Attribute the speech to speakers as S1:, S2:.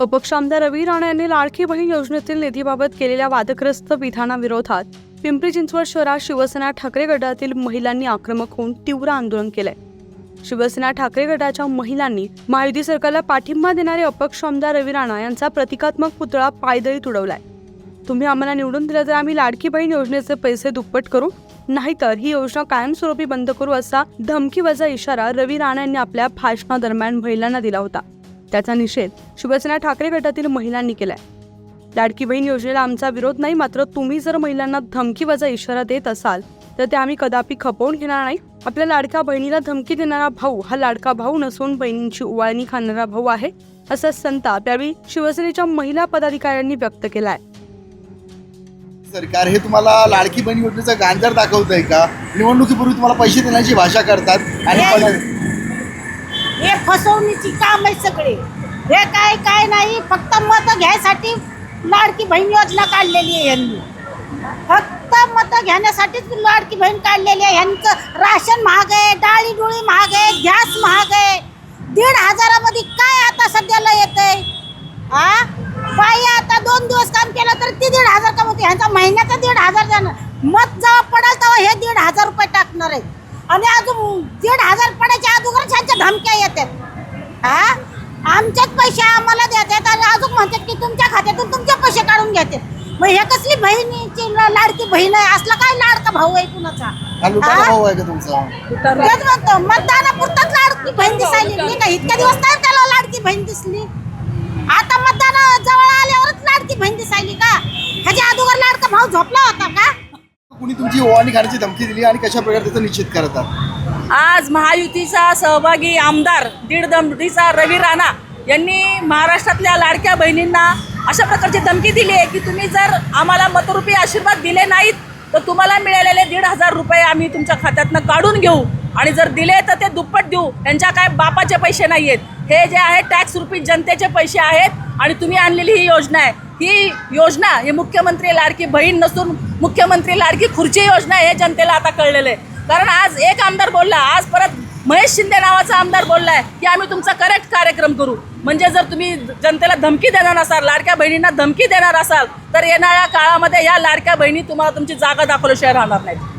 S1: अपक्ष आमदार रवी राणा यांनी लाडकी बहीण योजनेतील निधीबाबत केलेल्या वादग्रस्त विधानाविरोधात पिंपरी चिंचवड शहरात शिवसेना ठाकरे गटातील महिलांनी आक्रमक होऊन तीव्र आंदोलन केलंय. शिवसेना ठाकरे गटाच्या महिलांनी महायुती सरकारला पाठिंबा देणारे अपक्ष आमदार रवी राणा यांचा प्रतिकात्मक पुतळा पायदळी तुडवलाय. तुम्ही आम्हाला निवडून दिलं तर आम्ही लाडकी बहीण योजनेचे पैसे दुप्पट करू नाहीतर ही योजना कायमस्वरूपी बंद करू असा धमकीवजा इशारा रवी राणा यांनी आपल्या भाषणादरम्यान महिलांना दिला होता. त्याचा निषेध शिवसेना ठाकरे गटातील महिलांनी केलाय. लाडकी बहीण योजनेला आमचा विरोध नाही मात्र तुम्ही जर महिलांना धमकीवजा इशारा देत असाल तर ते आम्ही कदापि खपवून घेणार नाही. आपल्या लाडक्या बहिणीला धमकी देणारा भाऊ हा लाडका भाऊ नसून बहिणींची उवाळणी खाणारा भाऊ आहे असा संताप यावेळी शिवसेनेच्या महिला पदाधिकाऱ्यांनी व्यक्त केलाय.
S2: सरकार हे तुम्हाला लाडकी बहीण योजनेचा गांजर दाखवत आहे का? निवडणुकीपूर्वी तुम्हाला पैसे देण्याची भाषा करतात आणि
S3: हे- फसवणीची काम आहे सगळे. हे काय काय नाही फक्त मत घ्यायसाठी लाडकी बहीण योजना काढलेली आहे यांनी. फक्त मत घेण्यासाठीच लाडकी बहीण काढलेली आहे. यांचं राशन महाग आहे डाळी डोळी महाग आहे गॅस महाग आहे. दीड हजारामध्ये काय आता सध्याला येत आहे हा बाई आता दोन दिवस काम केलं तर ती दीड हजार कमवते. ह्यांचा महिन्याचा दीड हजार जाणार मत जेव्हा पडेल तेव्हा हे दीड हजार रुपये टाकणार आहे. आणि अजून दीड हजार पडायच्या अगोदरच ह्यांच्या धमक्या येतात हा आमचेच पैसे आम्हाला देतात आणि अजून म्हणतात की तुमच्या खात्यातून तुमचे पैसे काढून घेतात. मग हे कसली बहिणीची लाडकी बहीण आहे? असला काय लाडका भाऊ आहे कुणाचा?
S2: हा लुटारा
S3: हा?
S2: भाऊ आहे का तुमचा?
S3: तेच म्हणतो मतदानापुरताच लाडकी बहीण दिसायली. नाही का? इतक्या दिवस काय त्याला लाडकी बहीण दिसली. आता मतदान जवळ आल्यावरच लाडकी बहीण दिसायली का? ह्याच्या अगोदर लाडका भाऊ झोपला होता का?
S2: कुणी तुमची ओवाळणी खाण्याची धमकी दिली आणि कशा प्रकारे त्याचा निश्चित करतात?
S4: आज महायुतीचा सहभागी आमदार दीड दमडीचा रवी राणा यांनी महाराष्ट्रातल्या लाडक्या बहिणींना अशा प्रकारची धमकी दिली आहे की तुम्ही जर आम्हाला मतरूपी आशीर्वाद दिले नाहीत तर तुम्हाला मिळालेले दीड हजार रुपये आम्ही तुमच्या खात्यातनं काढून घेऊ. आणि जर दिले तर ते दुप्पट देऊ. त्यांच्या काय बापाचे पैसे नाही आहेत हे जे आहे टॅक्स रुपी जनतेचे पैसे आहेत आणि तुम्ही आणलेली ही योजना आहे. ही योजना ही मुख्यमंत्री लाडकी बहीण नसून मुख्यमंत्री लाडकी खुर्ची योजना हे जनतेला आता कळलेलं आहे. कारण आज एक आमदार बोलला आज परत महेश शिंदे नावाचा आमदार बोललाय की आम्ही तुमचा करेक्ट कार्यक्रम करू. म्हणजे जर तुम्ही जनतेला धमकी देणार असाल लाडक्या बहिणींना धमकी देणार असाल तर येणाऱ्या काळामध्ये या लाडक्या बहिणी तुम्हाला तुमची जागा दाखवल्याशिवाय राहणार नाहीत.